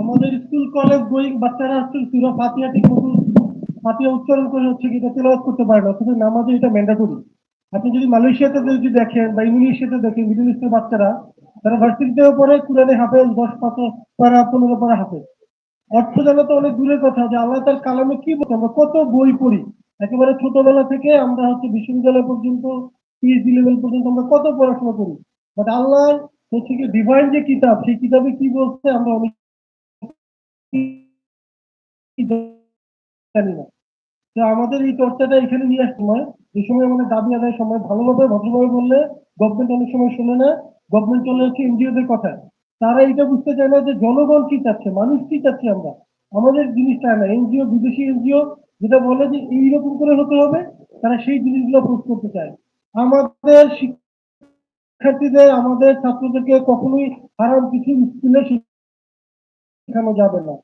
আমাদের school, college going বাচ্চারা হচ্ছে সুরা ফাতিহা ঠিক মতো ফাতিহা উচ্চারণ করে হচ্ছে কি তেলাওয়াত করতে পারে না, অথচ নামাজে এটা ম্যান্ডাটরি আপনি যদি মালয়েশিয়াতে যদি দেখেন বা ইন্দোনেশিয়াতে দেখেন মিডল ইস্টের বাচ্চারা, তারা ভার্সিটিতেও পড়ে কুরানে হাফেজ, দশ পাঁচ পারা, পনেরো পারা হাফেজ। অর্থ জানা তো অনেক দূরের কথা যে আল্লাহ তার কালামে কি বলছে? আমরা কত বই পড়ি। একেবারে ছোটবেলা থেকে আমরা হচ্ছে বিশ্ববিদ্যালয় পর্যন্ত পিএইচডি লেভেল পর্যন্ত আমরা কত পড়াশোনা করি? বাট আল্লাহ হচ্ছে কি ডিভাইন যে কিতাব, সেই কিতাবে কি বলছে আমরা অনেক জানি না। তো আমাদের এই চর্চাটা এখানে নিয়ে আসতে সময় যে সময় আমাদের দাবি আদায় সময় ভালোভাবে, ভদ্রভাবে বললে গভর্নমেন্ট অনেক সময় শোনে না। গভর্নমেন্ট চলে যাচ্ছে এনজিওদের কথা। তারা এটা বুঝতে চায় না যে জনগণ কি চাচ্ছে, মানুষ কি চাচ্ছে আমরা? আমাদের জিনিসটা না, এনজিও, বিদেশি এনজিও যেটা বলে যে এইরকম করে হতে হবে, তারা সেই জিনিসগুলো পোস্ট করতে চায়। আমাদের শিক্ষার্থীদের, আমাদের ছাত্রদেরকে কখনোই হারাম কিছু স্কুলে শেখানো যাবে না।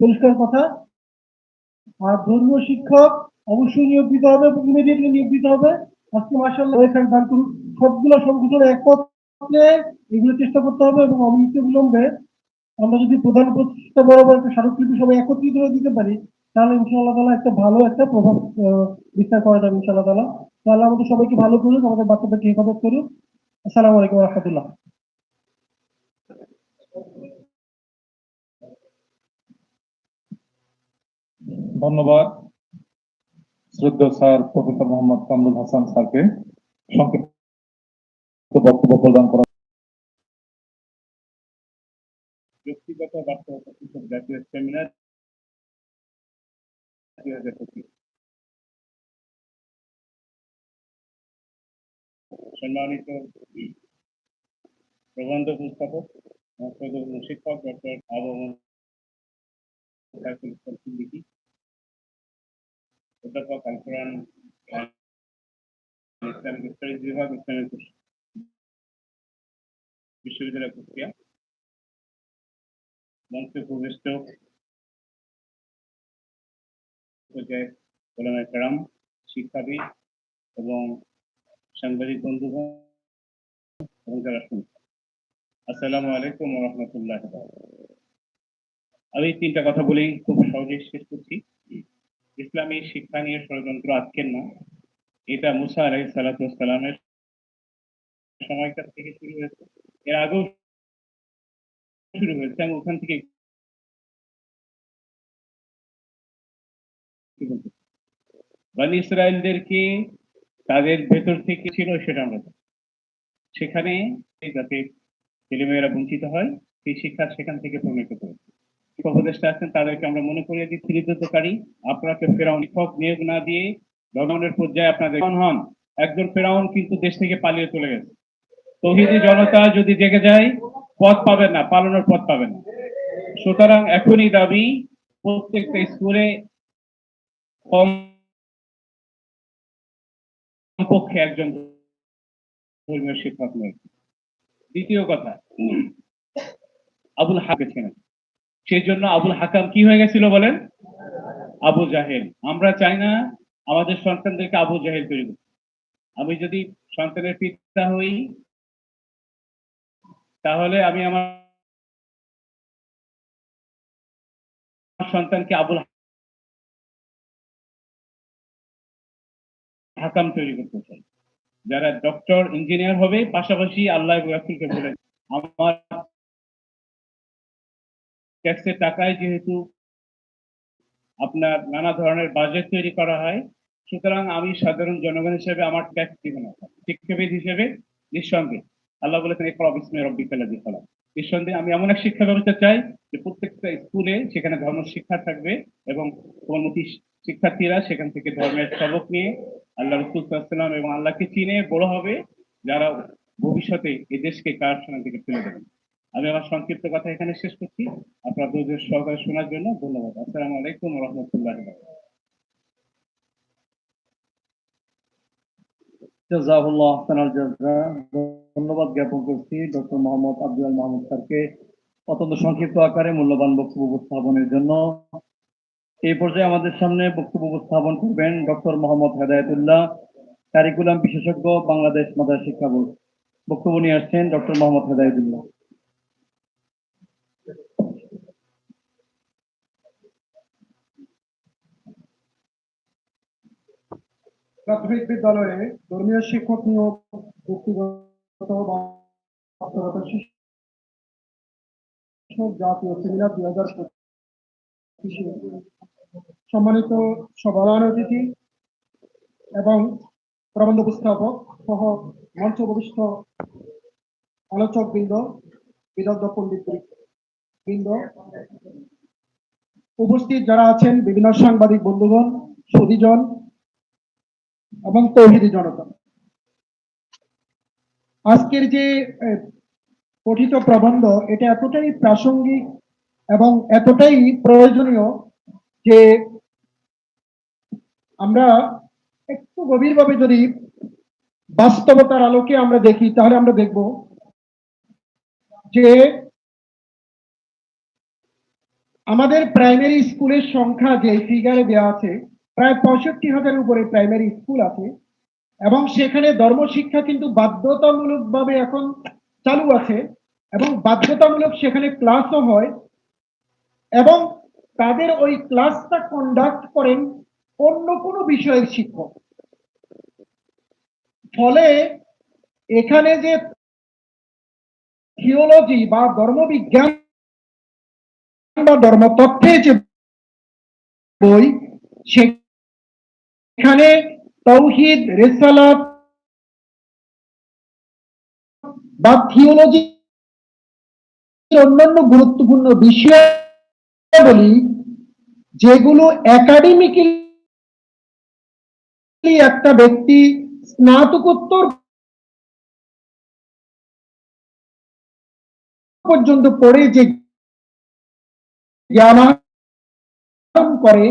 পরিষ্কার কথা? আর ধর্মীয় শিক্ষক অবশ্যই নিয়োগ দিতে হবে এবং ইমিডিয়েটলি নিয়োগ দিতে হবে। আজকে মাসাল্লাহ এখানে দান সবগুলো সংগঠন একত্রে এগুলো চেষ্টা করতে হবে এবং অবিলম্বে বিলম্বে আমরা যদি প্রধান উপদেষ্টা বরাবর একটা স্মারকলিপি সবাই একত্রিত হয়ে দিতে পারি, তাহলে ইনশাআল্লাহ তালা একটা ভালো একটা প্রভাব বিস্তার করা যাবে ইনশাআল্লাহ তালা তাহলে আমাদের সবাইকে ভালো করুক আমাদের বাচ্চাদেরকে হেফাজত করুক আসসালামু আলাইকুম রহমতুল্লাহ। ধন্যবাদ। শ্রদ্ধা স্যার, প্রফেসর মোহাম্মদ কামরুল হাসান স্যারকে সংক্ষিপ্ত বক্তব্য প্রদান করা ব্যক্তিগত কৃষক জাতীয় সেমিনার দুই হাজার সম্মানিত প্রবন্ধ উপস্থাপক শিক্ষক ডক্টর আবু সাইফুল ইসলাম সিদ্দিকী, অধ্যাপক ইসলামিক স্টাডিজ বিভাগ ইসলামিক বিশ্ববিদ্যালয় কুষ্টিয়া মঞ্চে শিক্ষাবিদ এবং সাংবাদিক বন্ধুগণ এবং আসসালামু আলাইকুম রাহমাতুল্লাহি। আমি তিনটা কথা বলেই খুব সহজেই শেষ করছি। ইসলামী শিক্ষা নিয়ে ষড়যন্ত্র আজকের না। এটা মুসা আলাই সালাতামের সময়কার থেকে শুরু হয়েছে। এর আগেও শুরু হয়েছে আমি ওখান থেকে বানি ইসরায়েলদেরকে তাদের ভেতর থেকে ছিল সেটা আমরা। সেখানে যাতে ছেলেমেয়েরা বঞ্চিত হয় সেই শিক্ষা সেখান থেকে প্রণীত করেছে আছেন, তাদেরকে আমরা মনে আপনাকে ফেরাউন শিক্ষক নিয়োগ না দিয়ে জনগণের পর্যায়ে আপনাদের হন। একজন ফেরাউন কিন্তু দেশ থেকে পালিয়ে চলে গেছে। তহিদি জনতা যদি জেগে যায় পথ পাবেন না, পালানোর পথ পাবেন না। সুতরাং এখনই দাবি, প্রত্যেকটা স্কুলে কম পক্ষে একজন ধর্মীয় শিক্ষক নেই। দ্বিতীয় কথা, আবুল হাকে ছিলেন। সেই জন্য আবুল হাকাম কি হয়ে গেছিল বলেন? আবু জাহেল। আমরা চাই না আমাদের সন্তানদেরকে আবু জাহেল তৈরি করতে। আমি যদি সন্তানের পিতা হই, তাহলে আমি আমার সন্তানকে আবুল হাকাম তৈরি করতে চাই। যারা ডক্টর ইঞ্জিনিয়ার হবে, পাশাপাশি আল্লাহ রাসূলকে বলেন, আমার ট্যাক্সের টাকায় যেহেতু আপনার নানা ধরনের বাজেট তৈরি করা হয়, সুতরাং আমি সাধারণ জনগণ হিসেবে আমার ট্যাক্স দিব না। শিক্ষাবিদ হিসেবে নিঃসন্দেহে আল্লাহ বলেছেন এই প্রবিসমে রব্বি ফেলাদি ফেলা নিঃসন্দেহে আমি এমন এক শিক্ষা ব্যবস্থা চাই যে প্রত্যেকটা স্কুলে সেখানে ধর্ম শিক্ষা থাকবে এবং কোমলমুখী শিক্ষার্থীরা সেখান থেকে ধর্মের সবক নিয়ে আল্লাহ রসুল সাল্লাম এবং আল্লাহকে চিনে বড় হবে যারা ভবিষ্যতে এই দেশকে কারখানা থেকে তুলে দেবেন। আমি আমার সংক্ষিপ্ত কথা এখানে শেষ করছি। আপনার সহকারে শোনার জন্য ধন্যবাদ। আসসালামু আলাইকুম রহমতুল্লাহ ধন্যবাদ জ্ঞাপন করছি ডক্টর মোহাম্মদ আব্দুল মাহমুদ স্যারকে। অত্যন্ত সংক্ষিপ্ত আকারে মূল্যবান বক্তব্য উপস্থাপনের জন্য এই পর্যায়ে আমাদের সামনে বক্তব্য উপস্থাপন করবেন ডক্টর মোহাম্মদ হেদায়তুল্লাহ, কারিকুলাম বিশেষজ্ঞ, বাংলাদেশ মাদার শিক্ষা বোর্ড। বক্তব্য নিয়ে আসছেন ডক্টর মোহাম্মদ হেদায়তুল্লাহ। প্রাথমিক বিদ্যালয়ে ধর্মীয় শিক্ষক নিয়োগ, ব্যক্তিগত জাতীয় সেমিনার দুই হাজার সম্মানিত সভাপতি অতিথি এবং প্রবন্ধ উপস্থাপক সহ মঞ্চ উপবিষ্ট আলোচক বৃন্দ বিদগ্ধ পণ্ডিত বৃন্দ উপস্থিত যারা আছেন বিভিন্ন সাংবাদিক বন্ধুগণ সুদীজন এবং তৌহিদি জনতা। আজকের যে পঠিত প্রবন্ধ, এটা এতটাই প্রাসঙ্গিক এবং এতটাই প্রয়োজনীয় যে আমরা একটু গভীরভাবে যদি বাস্তবতার আলোকে আমরা দেখি, তাহলে আমরা দেখব যে আমাদের প্রাইমারি স্কুলের সংখ্যা যে ফিগারে দেওয়া আছে, প্রায় পঁয়ষট্টি হাজারের উপরে প্রাইমারি স্কুল আছে এবং সেখানে ধর্মশিক্ষা কিন্তু বাধ্যতামূলক ভাবে এখন চালু আছে এবং বাধ্যতামূলক সেখানে ক্লাসও হয়। এবং তাদের ওই ক্লাসটা কন্ডাক্ট করেন অন্য কোনো বিষয়ের শিক্ষক। ফলে এখানে যে থিওলজি বা ধর্মবিজ্ঞান বা ধর্মতত্ত্বের যে বই, সেখানে তৌহিদ, রেসালাত বা থিওলজি অন্যান্য গুরুত্বপূর্ণ বিষয় বলি, যেগুলো একাডেমিক্যালি একটা ব্যক্তি স্নাতকোত্তর পর্যন্ত পড়ে যে জ্ঞান করে,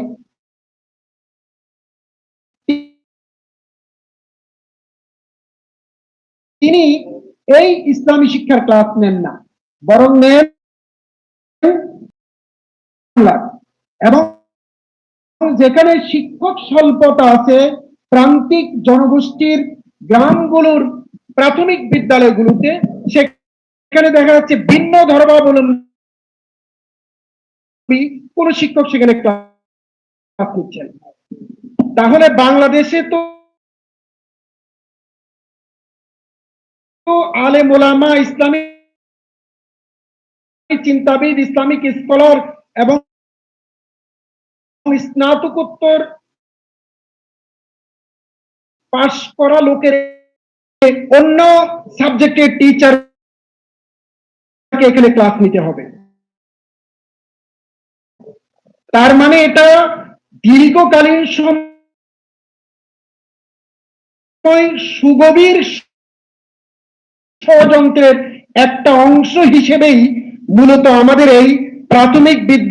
তিনি এই ইসলামী শিক্ষার ক্লাস নেন না, বরং নেন। এবং যেখানে শিক্ষক স্বল্পতা আছে, প্রান্তিক জনগোষ্ঠীর গ্রামগুলোর প্রাথমিক বিদ্যালয়গুলোতে, সেখানে দেখা যাচ্ছে ভিন্ন ধর্মাবলম্বী কোন শিক্ষক সেখানে ক্লাস নিচ্ছেন তাহলে বাংলাদেশে তো আলে মোলামা ইসলামী চিন্তাবিদ, ইসলামিক স্কলার এবং স্নাতকোত্তর পাশ করা লোকের অন্য সাবজেক্টের টিচার এখানে ক্লাস নিতে হবে। তার মানে এটা দীর্ঘকালীন সময় সুগভীর ষড়যন্ত্রের একটা অংশ হিসেবেই মূলত আমাদের এই প্রাথমিক বিদ্যা